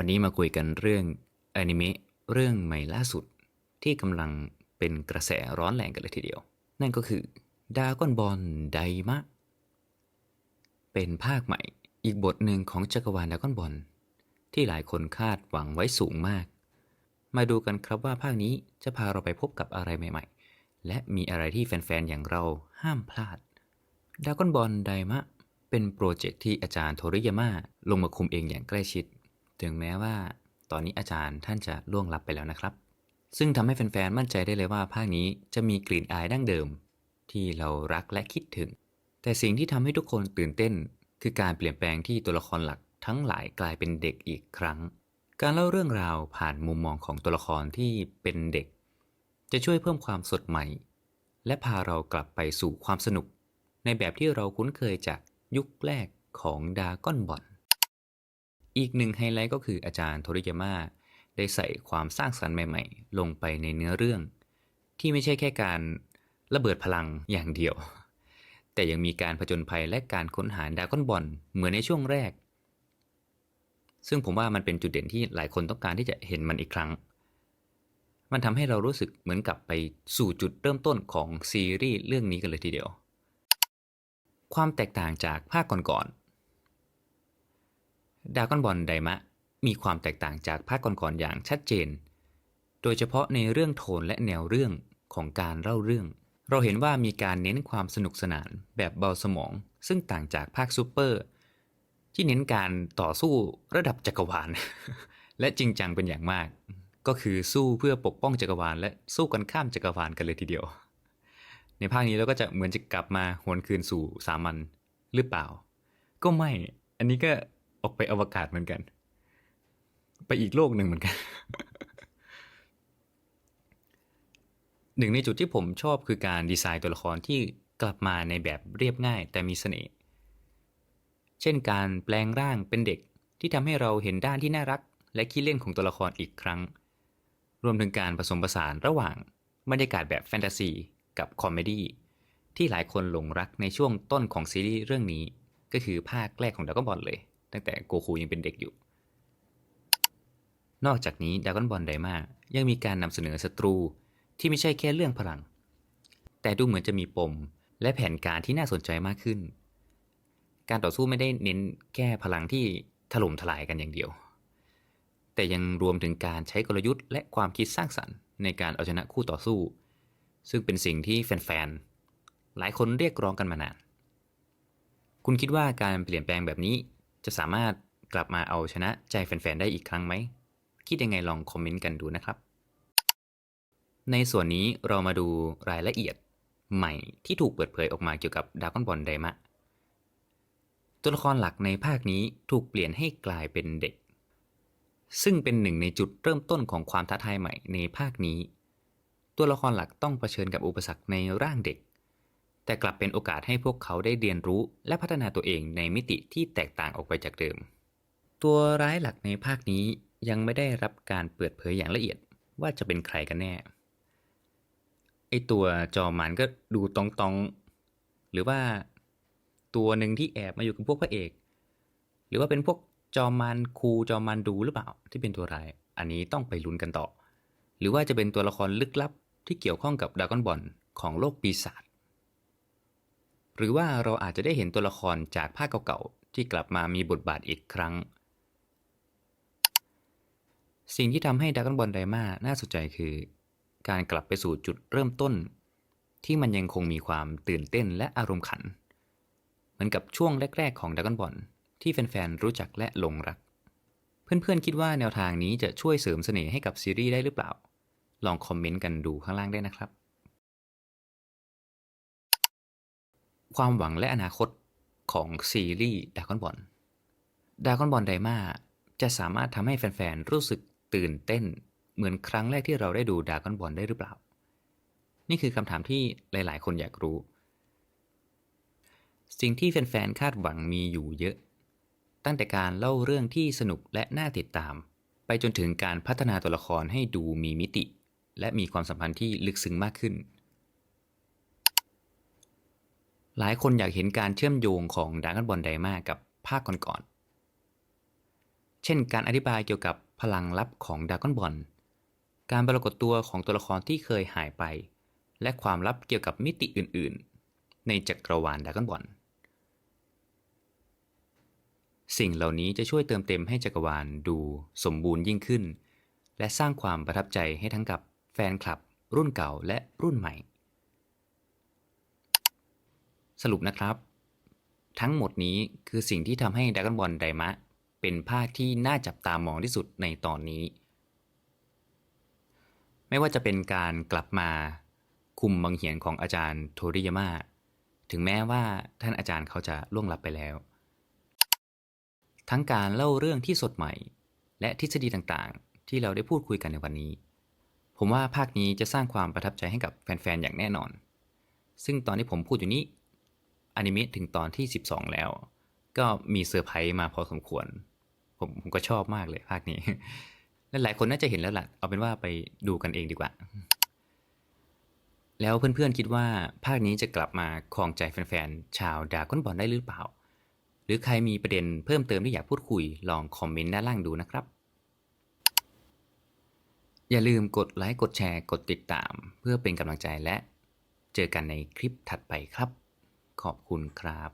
วันนี้มาคุยกันเรื่องอนิเมะเรื่องใหม่ล่าสุด ที่กำลังเป็นกระแสร้อนแรงกันเลยทีเดียว นั่นก็คือดากอนบอลไดมะ เป็นภาคใหม่อีกบทหนึ่งของจักรวาลดากอนบอลที่หลายคนคาดหวังไว้สูงมาก มาดูกันครับว่าภาคนี้จะพาเราไปพบกับอะไรใหม่ ๆ และมีอะไรที่แฟนๆอย่างเราห้ามพลาดดากอนบอลไดมะเป็นโปรเจกต์ที่อาจารย์โทริยาม่าลงมาคุมเองอย่างใกล้ชิด ถึงแม้ว่า ตอนนี้อาจารย์ท่านจะล่วงลับไปแล้วนะครับ ซึ่งทำให้แฟนๆ มั่นใจได้เลยว่าภาคนี้จะมีกลิ่นอายดั้งเดิม ที่เรารักและคิดถึง แต่สิ่งที่ทำให้ทุกคนตื่นเต้น คือการเปลี่ยนแปลงที่ตัวละครหลักทั้งหลายกลายเป็นเด็กอีกครั้ง การเล่าเรื่องราวผ่านมุมมองของตัวละครที่เป็นเด็ก จะช่วยเพิ่มความสดใหม่ และพาเรากลับไปสู่ความสนุก ในแบบที่เราคุ้นเคยจากยุคแรกของดาก้อนบอล อีกหนึ่งไฮไลท์ก็คืออาจารย์โทริยาม่าได้ใส่ความสร้างสรรค์ใหม่ ๆ ลงไปในเนื้อเรื่อง ที่ไม่ใช่แค่การระเบิดพลังอย่างเดียว แต่ยังมีการผจญภัยและการค้นหาดาก้อนบอลเหมือนในช่วงแรก ซึ่งผมว่ามันเป็นจุดเด่นที่หลายคนต้องการที่จะเห็นมันอีกครั้ง มันทำให้เรารู้สึกเหมือนกลับไปสู่จุดเริ่มต้นของซีรีส์เรื่องนี้กันเลยทีเดียว ความแตกต่างจากภาคก่อนๆ ดากอนบอลไดมะ มีความแตกต่างจากภาคก่อนๆอย่างชัดเจน โดยเฉพาะในเรื่องโทนและแนวเรื่องของการเล่าเรื่อง เราเห็นว่ามีการเน้นความสนุกสนานแบบเบาสมอง ซึ่งต่างจากภาคซูเปอร์ ที่เน้นการต่อสู้ระดับจักรวาล และจริงจังเป็นอย่างมาก ก็คือสู้เพื่อปกป้องจักรวาล และสู้กันข้ามจักรวาลกันเลยทีเดียว ในภาคนี้เราก็จะเหมือนจะกลับมาหวนคืนสู่สามัญหรือเปล่า ก็ไม่ อันนี้ก็ ออกไปอวกาศเหมือนกัน ไปอีกโลกหนึ่งเหมือนกัน หนึ่งในจุดที่ผมชอบคือการดีไซน์ตัวละครที่กลับมาในแบบเรียบง่ายแต่มีเสน่ห์ เช่นการแปลงร่างเป็นเด็กที่ทำให้เราเห็นด้านที่น่ารัก และขี้เล่นของตัวละครอีกครั้ง รวมถึงการผสมผสานระหว่างบรรยากาศแบบแฟนตาซีกับคอมเมดี้ที่หลายคนหลงรักในช่วงต้นของซีรีส์เรื่องนี้ ก็คือภาคแรกของดากอนบอลเลย ตั้งแต่โกคูยังเป็นเด็กอยู่ นอกจากนี้ดากอนบอลไดมายังมีการนำเสนอศัตรูที่ไม่ใช่แค่เรื่องพลัง แต่ดูเหมือนจะมีปมและแผนการที่น่าสนใจมากขึ้น การต่อสู้ไม่ได้เน้นแค่พลังที่ถล่มทลายกันอย่างเดียว แต่ยังรวมถึงการใช้กลยุทธ์และความคิดสร้างสรรค์ในการเอาชนะคู่ต่อสู้ ซึ่งเป็นสิ่งที่แฟนๆ หลายคนเรียกร้องกันมานาน คุณคิดว่าการเปลี่ยนแปลงแบบนี้ จะสามารถกลับมาเอาชนะใจแฟนๆได้อีกครั้งไหม คิดยังไงลองคอมเมนต์กันดูนะครับ ในส่วนนี้เรามาดูรายละเอียดใหม่ที่ถูกเปิดเผยออกมาเกี่ยวกับดากอนบอลไดมะตัวละครหลักในภาคนี้ถูกเปลี่ยนให้กลายเป็นเด็ก ซึ่งเป็นหนึ่งในจุดเริ่มต้นของความท้าทายใหม่ในภาคนี้ ตัวละครหลักต้องเผชิญกับอุปสรรคในร่างเด็ก แต่กลับเป็นโอกาสให้พวกเขาได้เรียนรู้และพัฒนาตัวเองในมิติที่แตกต่างออกไปจากเดิม ตัวร้ายหลักในภาคนี้ยังไม่ได้รับการเปิดเผยอย่างละเอียดว่าจะเป็นใครกันแน่ ไอตัวจอมันก็ดูตองตอง หรือว่าตัวหนึ่งที่แอบมาอยู่กับพวกพระเอก หรือว่าเป็นพวกจอมันคูจอมันดูหรือเปล่า ที่เป็นตัวร้าย อันนี้ต้องไปลุ้นกันต่อ หรือว่าจะเป็นตัวละครลึกลับที่เกี่ยวข้องกับดากอนบอลของโลกปีศาจ หรือว่าเราอาจจะได้เห็นตัวละครจากภาคเก่าๆที่กลับมามีบทบาทอีกครั้ง สิ่งที่ทำให้ดากอนบอลไดมาน่าสนใจคือ การกลับไปสู่จุดเริ่มต้น ที่มันยังคงมีความตื่นเต้นและอารมณ์ขัน เหมือนกับช่วงแรก ๆ ของดากอนบอลที่แฟนๆรู้จักและหลงรัก เพื่อนๆคิดว่าแนวทางนี้จะช่วยเสริมเสน่ห์ให้กับซีรีส์ได้หรือเปล่า ลองคอมเมนต์กันดูข้างล่างได้นะครับ ความหวังและอนาคตของซีรีส์ดากอนบอลดากอนบอลไดมาจะสามารถทำให้แฟนๆ รู้สึกตื่นเต้น เหมือนครั้งแรกที่เราได้ดูดากอนบอลได้หรือเปล่า นี่คือคำถามที่หลายๆ คนอยากรู้ สิ่งที่แฟนๆ คาดหวังมีอยู่เยอะ ตั้งแต่การเล่าเรื่องที่สนุกและน่าติดตาม ไปจนถึงการพัฒนาตัวละครให้ดูมีมิติ และมีความสัมพันธ์ที่ลึกซึ้งมากขึ้น หลายคนอยากเห็นการเชื่อมโยงของดากอนบอลไดมากับภาคก่อนๆ เช่นการอธิบายเกี่ยวกับพลังลับของดากอนบอล การปรากฏตัวของตัวละครที่เคยหายไป และความลับเกี่ยวกับมิติอื่นๆ ในจักรวาลดากอนบอล สิ่งเหล่านี้จะช่วยเติมเต็มให้จักรวาลดูสมบูรณ์ยิ่งขึ้น และสร้างความประทับใจให้ทั้งกับแฟนคลับ รุ่นเก่าและรุ่นใหม่ สรุปนะครับ ทั้งหมดนี้คือสิ่งที่ทำให้ Dragon Ball ไดมะ เป็นภาคที่น่าจับตามองที่สุดในตอนนี้ ไม่ว่าจะเป็นการกลับมาคุมบังเหียนของอาจารย์โทริยาม่าถึงแม้ว่าท่านอาจารย์เขาจะล่วงลับไปแล้ว ทั้งการเล่าเรื่องที่สดใหม่ และทฤษฎีต่างๆ ที่เราได้พูดคุยกันในวันนี้ ผมว่าภาคนี้จะสร้างความประทับใจให้กับแฟน ๆ อย่างแน่นอน ซึ่งตอนที่ผมพูดอยู่นี้ อนิเมะถึงตอนที่ 12 แล้ว ก็มีเซอร์ไพรส์มาพอสมควร ผมผมก็ชอบมากเลยภาคนี้และหลายคนน่าจะเห็นแล้วล่ะ เอาเป็นว่าไปดูกันเองดีกว่า แล้วเพื่อนๆคิดว่าภาคนี้จะกลับมาครองใจแฟนๆชาวดากอนบอลได้หรือเปล่า หรือใครมีประเด็นเพิ่มเติมที่อยากพูดคุย ลองคอมเมนต์ด้านล่างดูนะครับ อย่าลืมกดไลค์กดแชร์กดติดตาม เพื่อเป็นกำลังใจและเจอกันในคลิปถัดไปครับ ขอบคุณครับ